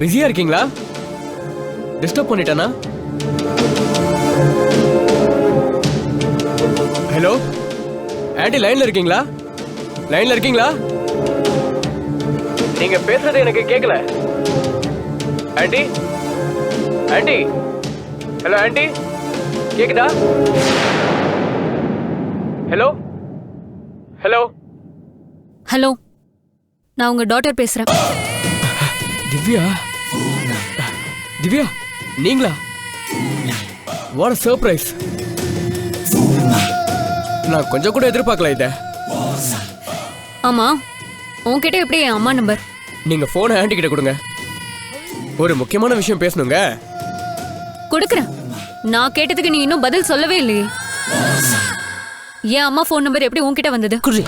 பிஸியா இருக்கீங்களா? டிஸ்டர்ப் பண்ணிட்டேனா? ஹலோ ஆண்டி லைன்ல இருக்கீங்களா? லைன்ல இருக்கீங்களா? நீங்க பேசுறது எனக்கு கேட்கல ஆண்டி ஆண்டி ஹலோ ஆண்டி கேக்குதா? ஹலோ ஹலோ ஹலோ நான் உங்க டாட்டர் பேசுறேன். திவ்யா? திவ்யா நீங்களா? வாட் சர்ப்ரைஸ் நான் கொஞ்சம் கூட எதிர்பார்க்கல இத. ஆமா உன்கிட்ட எப்படி என் அம்மா நம்பர் நீங்க போனை ஆண்டி கிட்ட கொடுங்க. ஒரு முக்கியமான விஷயம் பேசணுங்க. கொடுக்குறேன். நான் கேட்டதுக்கு நீ இன்னும் பதில் சொல்லவே இல்லையே. என் அம்மா ஃபோன் நம்பர் எப்படி உன்கிட்ட வந்தது? குர்ரி